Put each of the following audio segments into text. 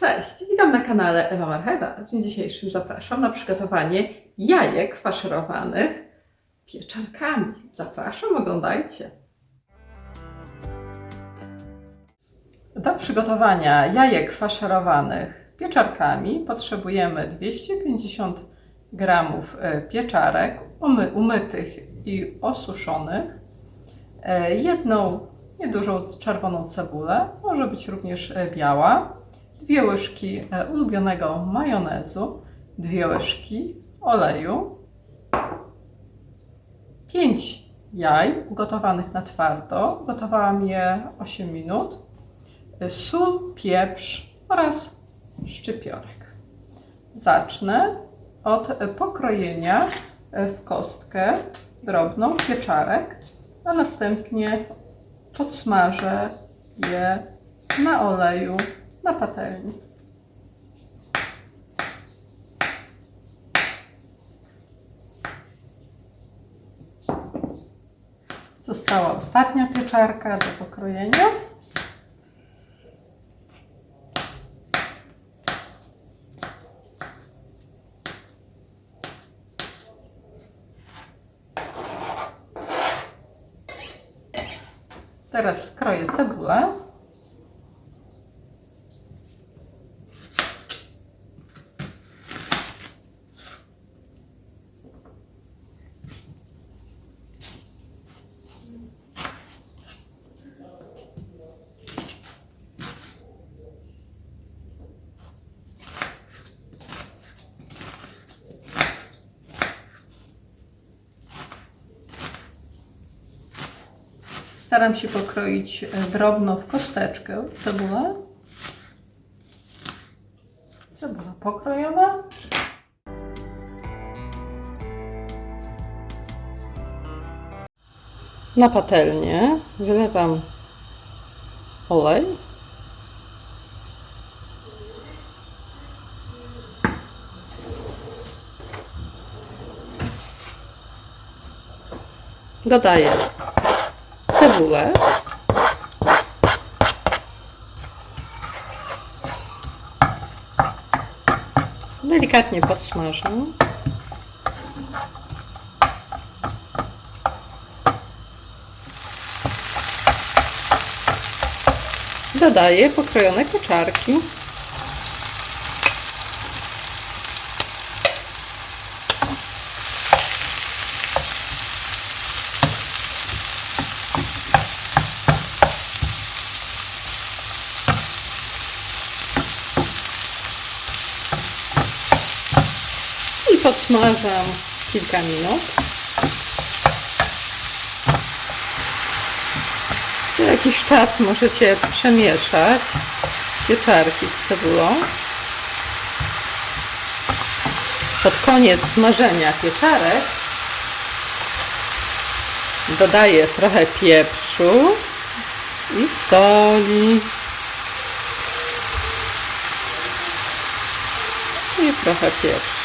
Cześć, witam na kanale Ewa Marchewa. W dniu dzisiejszym zapraszam na przygotowanie jajek faszerowanych pieczarkami. Zapraszam, oglądajcie. Do przygotowania jajek faszerowanych pieczarkami potrzebujemy 250 g e, pieczarek umy, umytych i osuszonych, e, jedną niedużą czerwoną cebulę, może być również e, biała, dwie łyżki e, ulubionego majonezu, dwie łyżki oleju, 5 jaj ugotowanych na twardo, gotowałam je 8 minut, e, sól, pieprz oraz szczypiorek. Zacznę od e, pokrojenia w kostkę drobną pieczarek, a następnie podsmażę je na oleju na patelni. Została ostatnia pieczarka do pokrojenia. Teraz kroję cebulę. Staram się pokroić e, drobno w kosteczkę cebulę. Cebula pokrojona. Na patelnię wylewam olej. Dodaję cebulę. Delikatnie podsmażę. Dodaję pokrojone pieczarki. Podsmażam kilka minut. Co jakiś czas możecie przemieszać pieczarki z cebulą. Pod koniec smażenia pieczarek dodaję trochę pieprzu i soli. I trochę pieprzu.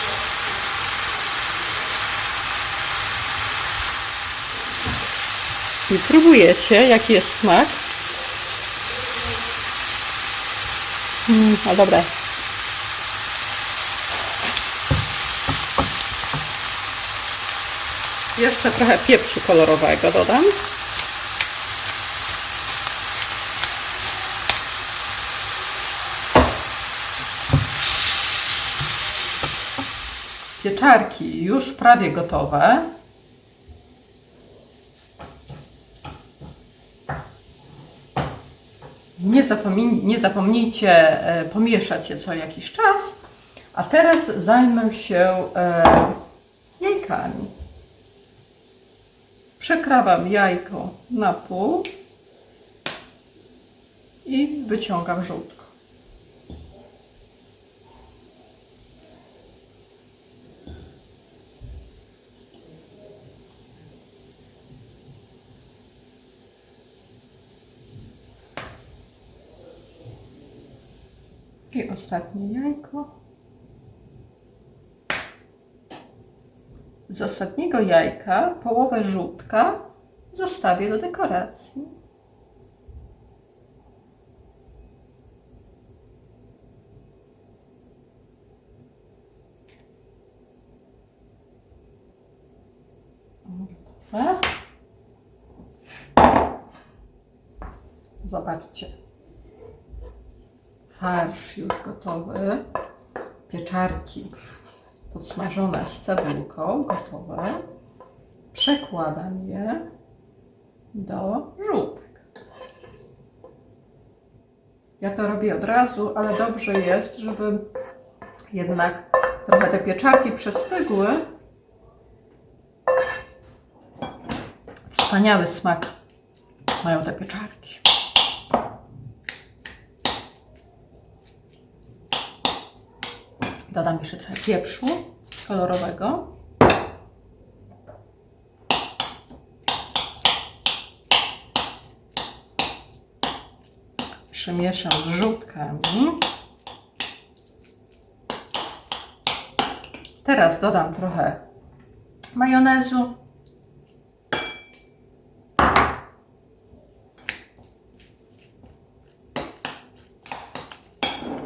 I próbujecie, jaki jest smak. Mm, a dobre. Jeszcze trochę pieprzu kolorowego dodam. Pieczarki już prawie gotowe. Nie, zapomnij, nie zapomnijcie e, pomieszać je co jakiś czas. A teraz zajmę się e, jajkami. Przekrawam jajko na pół i wyciągam żółtko. I ostatnie jajko. Z ostatniego jajka połowę żółtka zostawię do dekoracji. Zobaczcie. Farsz już gotowy. Pieczarki podsmażone z cebulką gotowe. Przekładam je do żółtek. Ja to robię od razu, ale dobrze jest, żeby jednak trochę te pieczarki przestygły. Wspaniały smak mają te pieczarki. Dodam jeszcze trochę pieprzu kolorowego. Przemieszam z żółtkami. Teraz dodam trochę majonezu.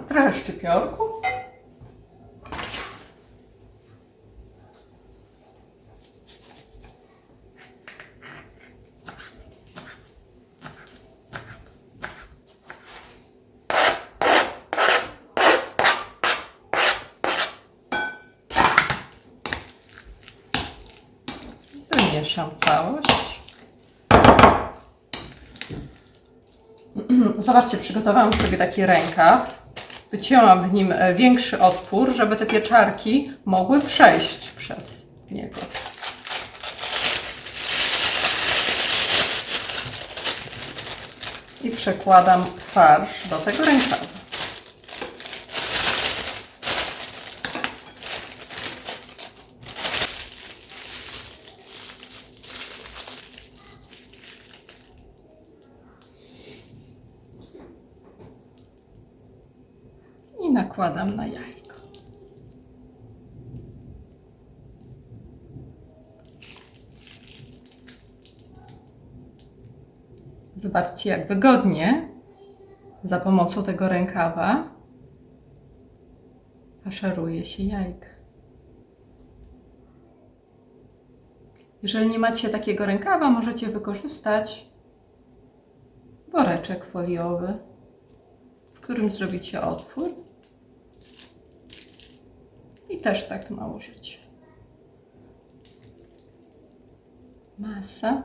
Trochę szczypiorku. Wymieszam całość. Zobaczcie, przygotowałam sobie taki rękaw. Wycięłam w nim e, większy otwór, żeby te pieczarki mogły przejść przez niego. I przekładam farsz do tego rękawa. i nakładam na jajko. Zobaczcie, jak wygodnie za pomocą tego rękawa faszeruje się jajka. Jeżeli nie macie takiego rękawa, możecie wykorzystać woreczek foliowy, w którym zrobicie otwór też tak nałożyć. Masa.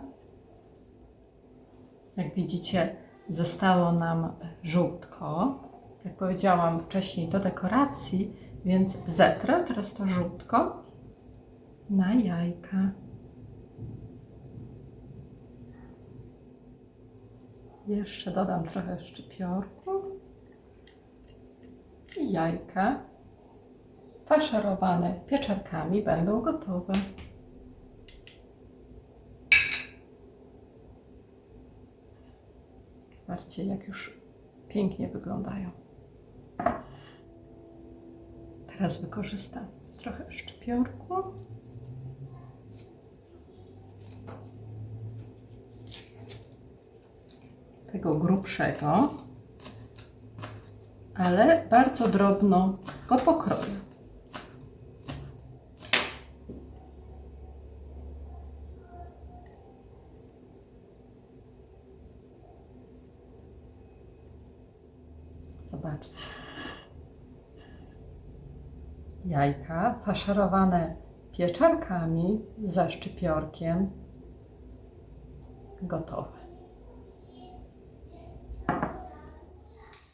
Jak widzicie, zostało nam żółtko. Jak powiedziałam wcześniej, do dekoracji, więc zetrę teraz to żółtko na jajka. Jeszcze dodam trochę szczypiorku i jajka faszerowane pieczarkami będą gotowe. Zobaczcie, jak już pięknie wyglądają. Teraz wykorzystam trochę szczypiorku. Tego grubszego, ale bardzo drobno go pokroję. Jajka faszerowane pieczarkami ze szczypiorkiem. Gotowe.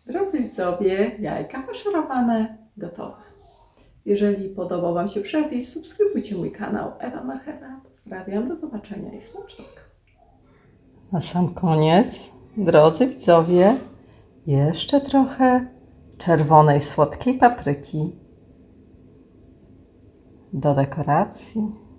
Drodzy widzowie, jajka faszerowane gotowe. Jeżeli podobał Wam się przepis, subskrybujcie mój kanał Ewa Marchewa. Pozdrawiam, do zobaczenia i smacznego. Na sam koniec, drodzy widzowie, jeszcze trochę czerwonej słodkiej papryki do dekoracji.